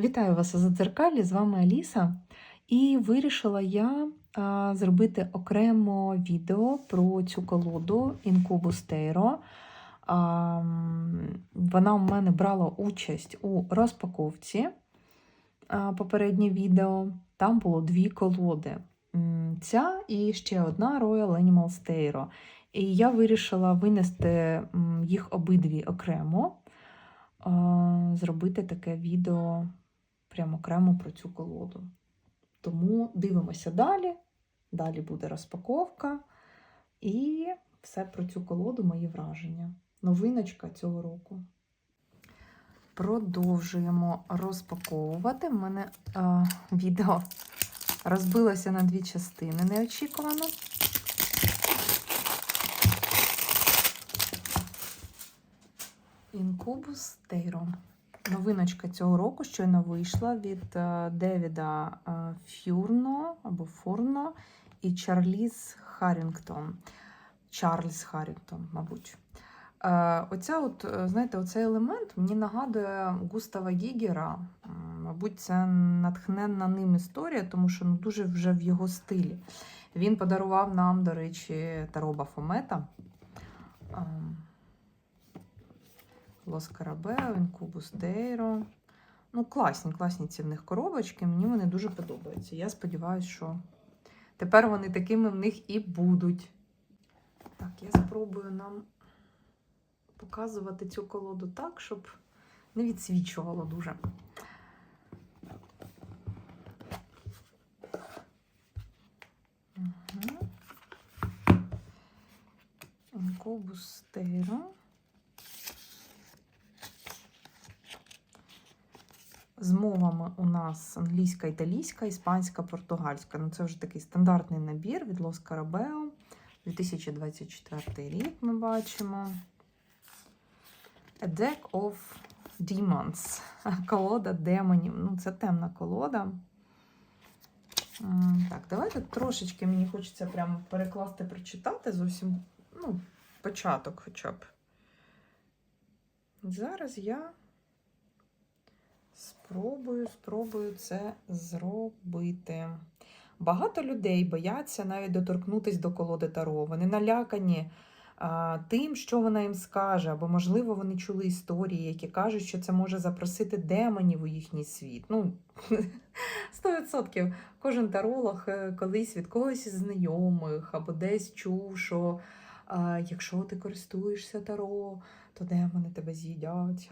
Вітаю вас у Задзеркалі, з вами Аліса. І вирішила я а, зробити окремо відео про цю колоду Incubus. А, вона у мене брала участь у розпаковці а, попереднє відео. Там було дві колоди. Ця і ще одна Royal Animals Tarot. І я вирішила винести їх обидві окремо, а, зробити таке відео прямо окремо про цю колоду. Тому дивимося далі. Далі буде розпаковка. І все про цю колоду, мої враження. Новиночка цього року. Продовжуємо розпаковувати. У мене е, відео розбилося на дві частини неочікувано. Інкубус Тейро. Новиночка цього року щойно вийшла від е, Девіда е, Фюрно або Фурно і Чарліз Харрінгтон. Чарльз Харрінгтон, мабуть. Е, Оця от, знаєте, оцей елемент мені нагадує Густава Гігера. Мабуть, це натхненна ним історія, тому що ну, дуже вже в його стилі. Він подарував нам, до речі, Таро Бафомета. Ем, Карабео, Інкубус Дейро. Ну, класні, класні ці в них коробочки. Мені вони дуже подобаються. Я сподіваюся, що тепер вони такими в них і будуть. Так, я спробую нам показувати цю колоду так, щоб не відсвічувало дуже. Угу. Інкубус Дейро. З мовами у нас англійська, італійська, іспанська, португальська. Ну, це вже такий стандартний набір від Лос Карабео. 2024 рік ми бачимо. A Deck of Demons. Колода демонів. Ну, це темна колода. Так, давайте трошечки мені хочеться прямо перекласти, прочитати зовсім, ну, початок хоча б. Зараз я Спробую, спробую це зробити. Багато людей бояться навіть доторкнутися до колоди Таро. Вони налякані а, тим, що вона їм скаже, або, можливо, вони чули історії, які кажуть, що це може запросити демонів у їхній світ. Ну, 100%. Кожен таролог е, колись від когось із знайомих або десь чув, що а, якщо ти користуєшся таро, то демони тебе з'їдять.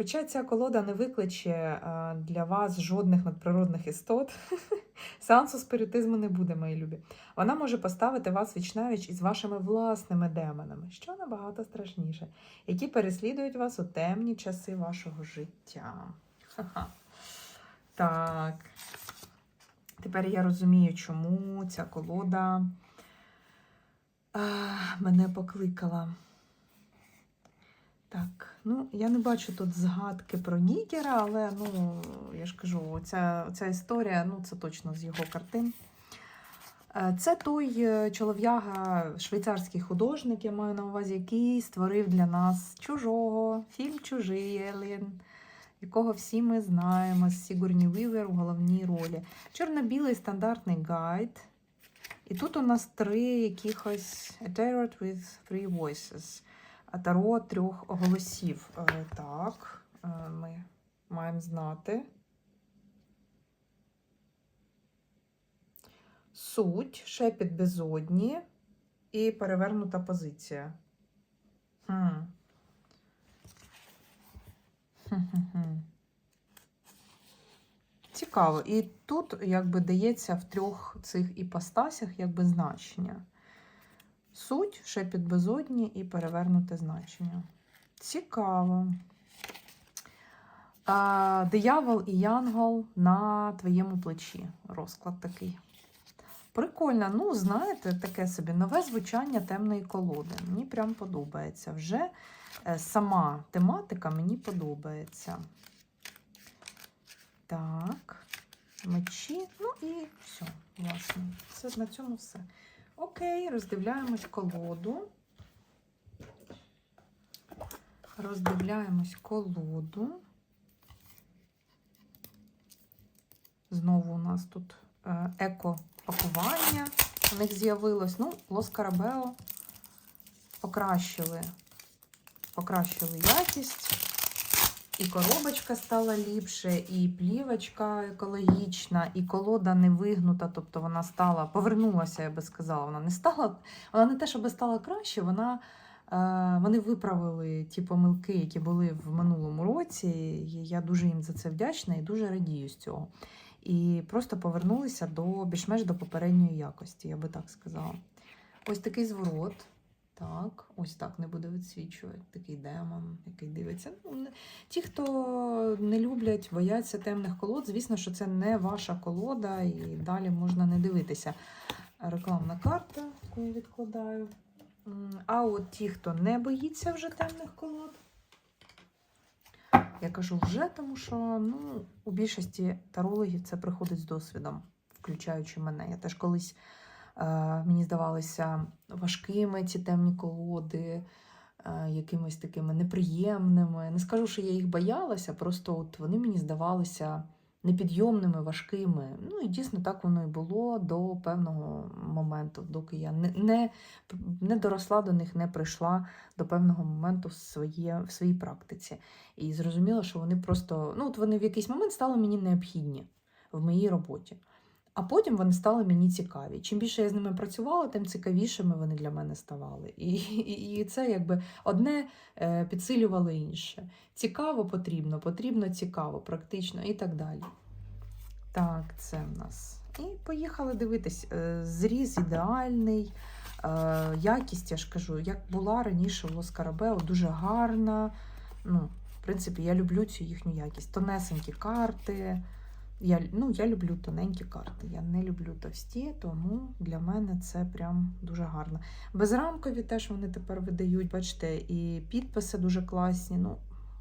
Хоча ця колода не викличе для вас жодних надприродних істот, сеансу спиритизму не буде, мої любі. Вона може поставити вас вічнавіч із вашими власними демонами, що набагато страшніше, які переслідують вас у темні часи вашого життя. Так. Тепер я розумію, чому ця колода а, мене покликала. Так, ну я не бачу тут згадки про Нігера, але ну, я ж кажу, ця, ця історія, ну, це точно з його картин. Е, Це той е, чолов'яга, швейцарський художник, я маю на увазі, який створив для нас чужого, фільм Чужий Елін, якого всі ми знаємо з Сігурні Вівер у головній ролі. Чорно-білий стандартний гайд. І тут у нас три якихось A with Three Voices. Таро трьох голосів. Е, Так, е, ми маємо знати. Суть, шепіт безодні і перевернута позиція. Хм. Цікаво. І тут якби дається в трьох цих іпостасях якби значення. Суть, шепіт безодні і перевернуте значення. Цікаво. А, Диявол і Янгол на твоєму плечі. Розклад такий. Прикольно. Ну, знаєте, таке собі нове звучання темної колоди. Мені прям подобається. Вже е, сама тематика мені подобається. Так, мечі. Ну і все, власне. Це на цьому все. Окей, роздивляємось колоду. Роздивляємось колоду. Знову у нас тут е, еко-пакування у них з'явилось. Ну, Лос Карабео покращили, покращили якість. І коробочка стала ліпше, і плівочка екологічна, і колода не вигнута, тобто вона стала, повернулася, я би сказала. Вона не стала, вона не те, щоб стала краще, вона, е, вони виправили ті помилки, які були в минулому році. І я дуже їм за це вдячна і дуже радію з цього. І просто повернулися до більш-менш до попередньої якості, я би так сказала. Ось такий зворот. Так, ось так не буде відсвічувати. Такий демон, який дивиться. Ну, Ті, хто не люблять, бояться темних колод, звісно, що це не ваша колода, і далі можна не дивитися. Рекламна карта, яку я відкладаю. А от ті, хто не боїться вже темних колод. Я кажу вже, тому що ну, у більшості тарологів це приходить з досвідом, включаючи мене. Я теж колись мені здавалися важкими ці темні колоди, е, якимись такими неприємними. Не скажу, що я їх боялася, просто от вони мені здавалися непідйомними, важкими. Ну і дійсно так воно і було до певного моменту, доки я не, не, не доросла до них, не прийшла до певного моменту в, своє, в своїй практиці. І зрозуміла, що вони просто, ну от вони в якийсь момент стали мені необхідні в моїй роботі. А потім вони стали мені цікаві. Чим більше я з ними працювала, тим цікавішими вони для мене ставали. І, і, і це якби одне е, підсилювало інше. Цікаво потрібно, потрібно цікаво, практично і так далі. Так, це в нас. І поїхали дивитись. Е, Зріз ідеальний, е, якість, я ж кажу, як була раніше в Лоскарабео, дуже гарна. Ну, в принципі, я люблю цю їхню якість. Тонесенькі карти. Я, ну, я люблю тоненькі карти. Я не люблю товсті, тому для мене це прям дуже гарно. Безрамкові теж вони тепер видають, бачите, і підписи дуже класні. Ну,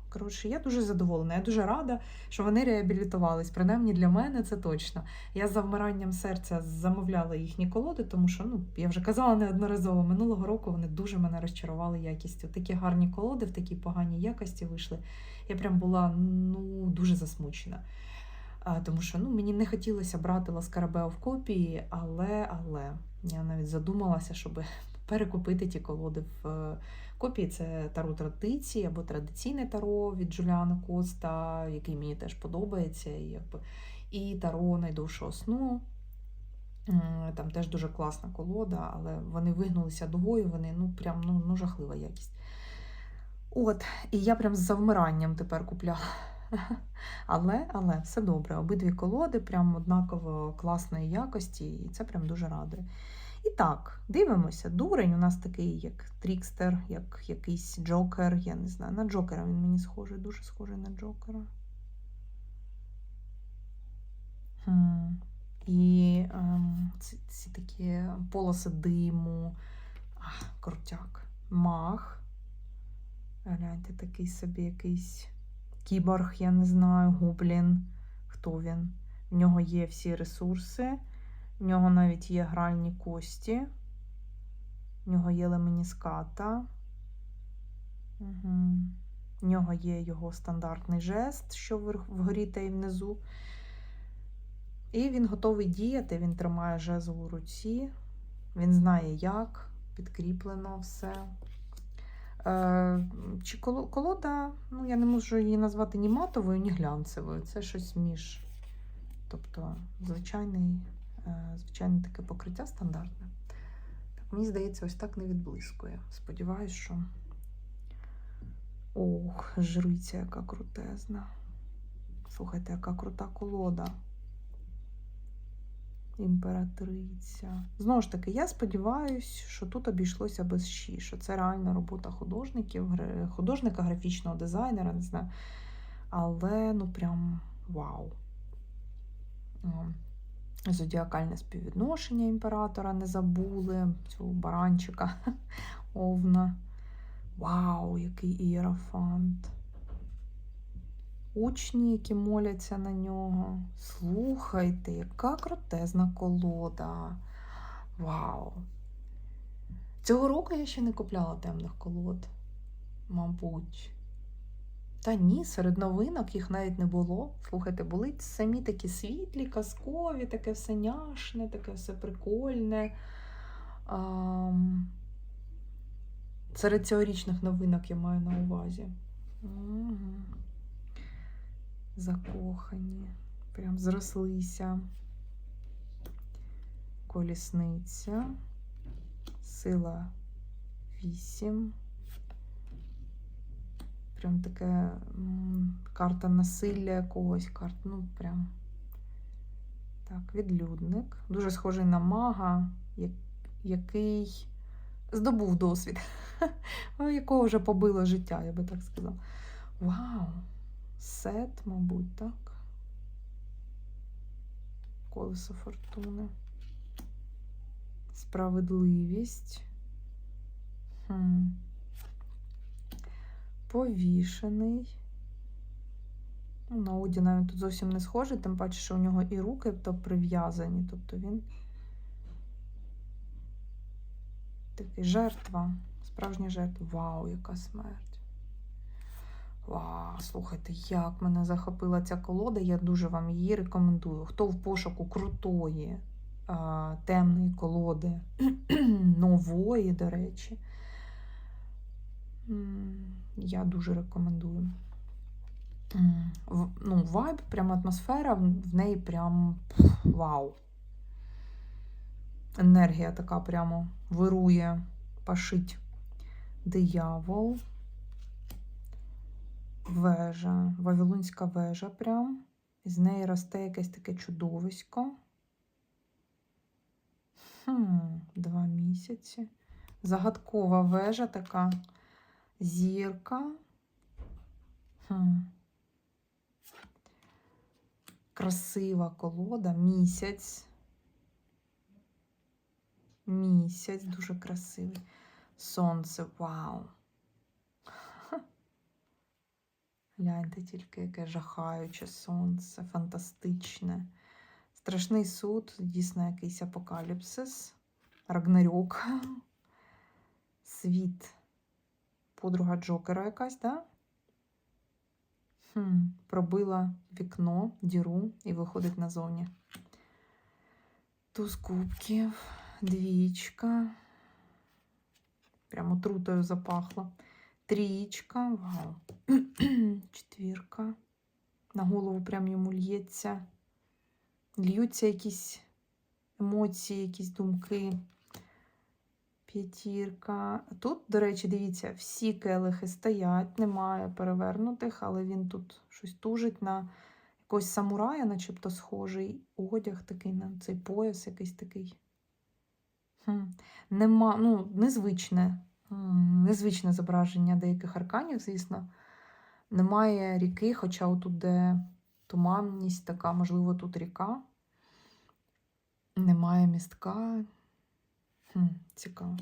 коротше, я дуже задоволена. Я дуже рада, що вони реабілітувались. Принаймні для мене це точно. Я з завмиранням серця замовляла їхні колоди, тому що ну, я вже казала неодноразово. Минулого року вони дуже мене розчарували якістю. Такі гарні колоди в такій поганій якості вийшли. Я прям була ну, дуже засмучена. Тому що ну, мені не хотілося брати Ласкарабео в копії, але, але я навіть задумалася, щоб перекупити ті колоди в е, копії. Це таро традиції або традиційне таро від Джуліана Коста, який мені теж подобається. І, якби, і таро найдовшого сну. Там теж дуже класна колода, але вони вигнулися дугою, вони ну прям ну, ну жахлива якість. От, і я прям з завмиранням тепер купляла. Але, але все добре. Обидві колоди прям однаково класної якості, і це прям дуже радує. І так, дивимося. Дурень у нас такий, як Трікстер, як якийсь Джокер. Я не знаю. На Джокера він мені схожий, дуже схожий на Джокера. І ем, ці, ці такі полоси диму. Ах, крутяк. Мах. Гляньте, такий собі якийсь кіборг, я не знаю, гоблін. Хто він? В нього є всі ресурси, в нього навіть є гральні кості, в нього є леменіската. Угу. В нього є його стандартний жест, що вгорі та й внизу. І він готовий діяти, він тримає жезл у руці, він знає, як, підкріплено все. Е, чи колода, ну я не можу її назвати ні матовою, ні глянцевою. Це щось між. Тобто звичайний, е, звичайне таке покриття стандартне. Мені здається, ось так не відблискує. Сподіваюсь, що. Ох, жриця, яка крутезна. Слухайте, яка крута колода. Імператриця. Знову ж таки, я сподіваюся, що тут обійшлося без щі, що це реальна робота художників, художника, графічного дизайнера, не знаю. Але ну прям вау. Зодіакальне співвідношення імператора не забули, цього баранчика овна. Вау, який ієрофант. Учні, які моляться на нього. Слухайте, яка крутезна колода. Вау. Цього року я ще не купляла темних колод. Мабуть. Та ні, серед новинок їх навіть не було. Слухайте, були самі такі світлі, казкові, таке все няшне, таке все прикольне. Ам, Серед цьогорічних новинок я маю на увазі. Мгм. Закохані. Прям зрослися. Колісниця. Сила 8. Прям таке карта насилля якогось, карт, ну прям. Так, відлюдник. Дуже схожий на мага, який здобув досвід, якого вже побило життя, я би так сказала. Вау! Сет, мабуть, так. Колесо фортуни. Справедливість. Хм. Повішений. Ну, На Одіна він тут зовсім не схожий, тим паче, що у нього і руки то прив'язані. Тобто він такий жертва, справжня жертва. Вау, яка смерть. Вау, слухайте, як мене захопила ця колода, я дуже вам її рекомендую. Хто в пошуку крутої, темної колоди, нової, до речі, я дуже рекомендую. Ну, вайб, прям атмосфера, в неї прям вау. Енергія така прямо вирує, пашить. Диявол. Вежа, Вавилонська вежа прям. З неї росте якесь таке чудовисько. Хм, два місяці. Загадкова вежа така. Зірка. Хм. Красива колода. Місяць. Місяць дуже красивий. Сонце, вау. Гляньте тільки, яке жахаюче сонце, фантастичне. Страшний суд, дійсно якийсь апокаліпсис. Рагнарьок. Світ. Подруга Джокера якась, да? Хм, пробила вікно, діру і виходить назовні. Туз кубків, двічка. Прямо трутою запахло. Трієчка, вау. Четвірка. На голову прям йому лється. Льються якісь емоції, якісь думки. П'ятірка. Тут, до речі, дивіться, всі келихи стоять, немає перевернутих, але він тут щось тужить на якогось самурая, начебто схожий. Одяг такий на цей пояс якийсь такий. Хм. Нема, ну, незвичне. Незвичне зображення деяких арканів, звісно. Немає ріки, хоча отут, де туманність така, можливо, тут ріка. Немає містка. Хм, цікаво.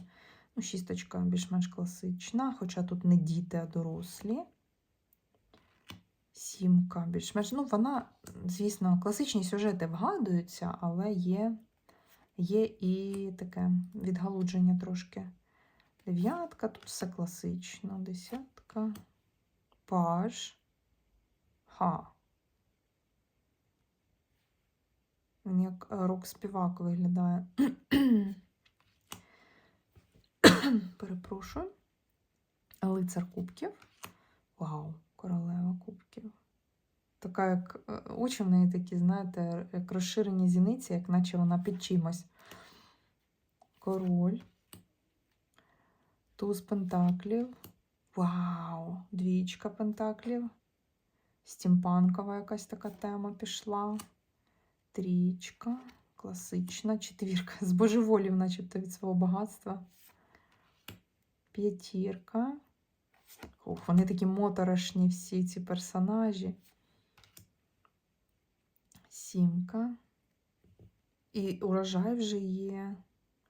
Ну, шісточка більш-менш класична, хоча тут не діти, а дорослі. Сімка більш-менш. Ну, вона, звісно, класичні сюжети вгадуються, але є, є і таке відгалудження трошки. Дев'ятка, тут все класично. Десятка. Паж. Ха. Він як рок-співак виглядає. Перепрошую. Лицар кубків. Вау, королева кубків. Така, як е, очі в неї такі, знаєте, як розширені зіниці, як наче вона під чимось. Король. Туз пентаклів. Вау! Двічка пентаклів. Стімпанкова якась така тема пішла. Трічка. Класична. Четвірка. Збожеволів, начебто, від свого багатства. П'ятірка. Ух, вони такі моторошні всі ці персонажі. Сімка. І урожай вже є.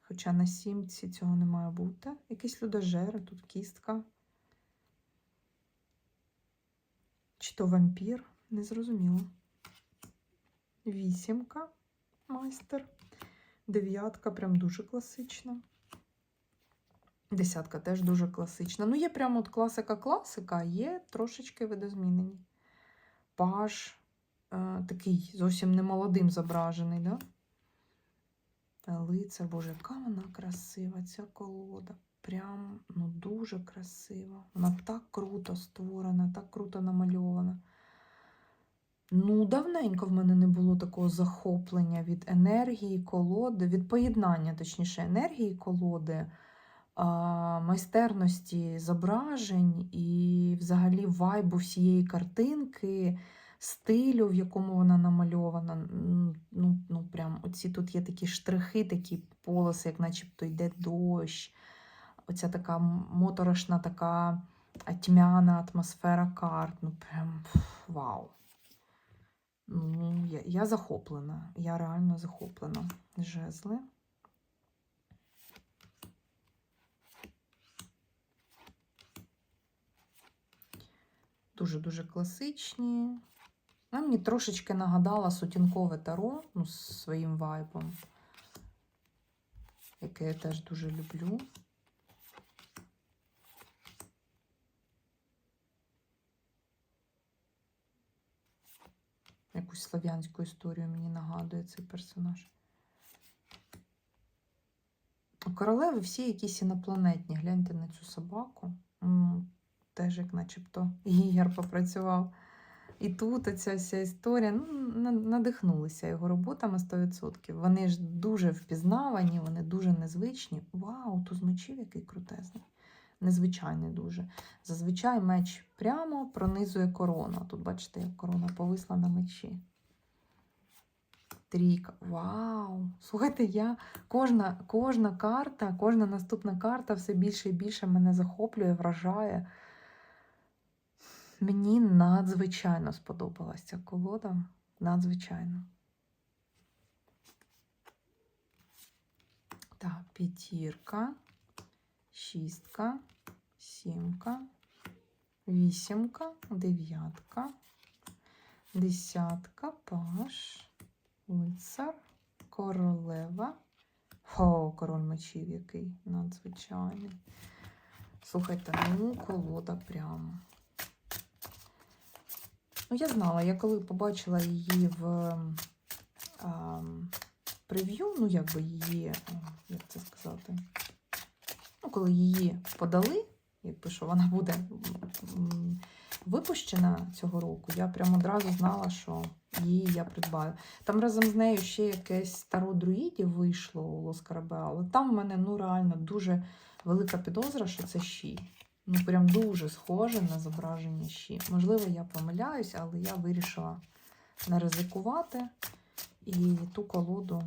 Хоча на сімці цього не має бути. Якийсь людожер, тут кістка. Чи то вампір? Незрозуміло. Вісімка, майстер. Дев'ятка, прям дуже класична. Десятка теж дуже класична. Ну, є прямо от класика-класика, є трошечки видозмінені. Паж е, такий зовсім не молодим зображений, да? Лицар, боже, яка вона красива, ця колода. Прям ну, дуже красива. Вона так круто створена, так круто намальована. Ну, давненько в мене не було такого захоплення від енергії колоди, від поєднання, точніше, енергії колоди, майстерності зображень і взагалі вайбу всієї картинки, стилю, в якому вона намальована. Ну, ну прям оці тут є такі штрихи, такі полоси, як начебто йде дощ. Оця така моторошна, така тьмяна атмосфера карт. Ну, прям вау. Ну, я, я захоплена. Я реально захоплена. Жезли. Дуже-дуже класичні. Вона мені трошечки нагадала сутінкове таро ну, з своїм вайбом, яке я теж дуже люблю. Якусь слав'янську історію мені нагадує цей персонаж. Королеви всі якісь інопланетні. Гляньте на цю собаку. Теж як начебто Гігер попрацював. І тут оця вся історія, ну, на- надихнулися його роботами 100%. Вони ж дуже впізнавані, вони дуже незвичні. Вау, туз мечів який крутезний. Незвичайний дуже. Зазвичай меч прямо пронизує корону. Тут, бачите, як корона повисла на мечі. Трійка. Вау! Слухайте, я кожна, кожна карта, кожна наступна карта все більше і більше мене захоплює, вражає. Мені надзвичайно сподобалася колода. Надзвичайно. Так, п'ятірка, шістка, сімка, вісімка, дев'ятка, десятка, паш, лицар, королева. О, король мечів який надзвичайний. Слухайте, ну колода прям. Ну, я знала, я коли побачила її в а, прев'ю, ну, якби її, як це сказати, ну, коли її подали, якби що вона буде випущена цього року, я прямо одразу знала, що її я придбаю. Там разом з нею ще якесь старо друїдів вийшло у Лоскарабе, але там в мене ну, реально дуже велика підозра, що це щі. Ну, прям дуже схоже на зображення щі. Можливо, я помиляюсь, але я вирішила не ризикувати. І ту колоду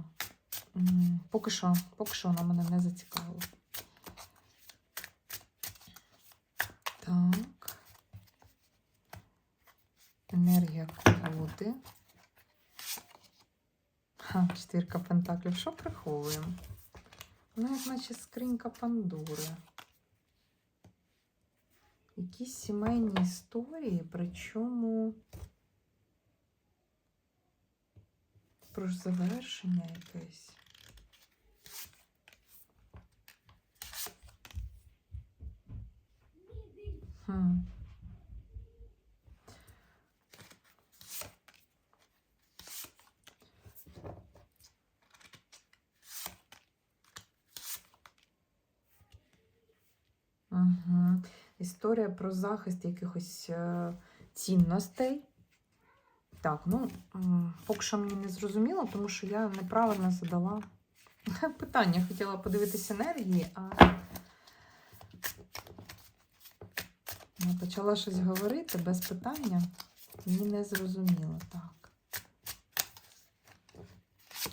поки що, поки що вона мене не зацікавила. Так. Енергія колоди. Ха, четвірка пентаклів. Що приховуємо? Ну, як наче скринька Пандори. Якісь сімейні історії, причому про ж завершення якесь. Хм. Історія про захист якихось е, цінностей. Так, ну, поки що мені не зрозуміло, тому що я неправильно задала питання. Хотіла подивитися енергії, а я почала щось говорити без питання. Мені не зрозуміло. Так.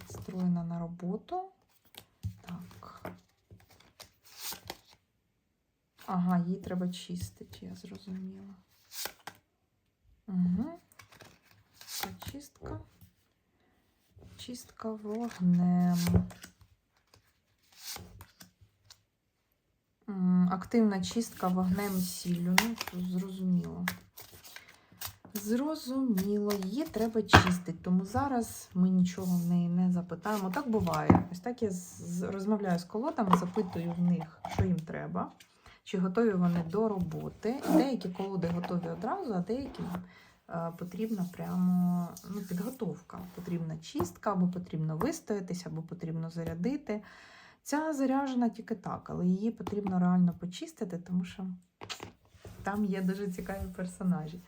Строєна на роботу. Так. Ага, її треба чистити, я зрозуміла. Угу. Це чистка. Чистка вогнем. Активна чистка вогнем і сіллю. Ну, зрозуміло. Зрозуміло, її треба чистити, тому зараз ми нічого в неї не запитаємо. Так буває. Ось так я розмовляю з колодами, запитую в них, що їм треба, чи готові вони до роботи. Деякі колоди готові одразу, а деякі е, потрібна прямо ну, підготовка. Потрібна чистка, або потрібно вистоятися, або потрібно зарядити. Ця заряжена тільки так, але її потрібно реально почистити, тому що там є дуже цікаві персонажі.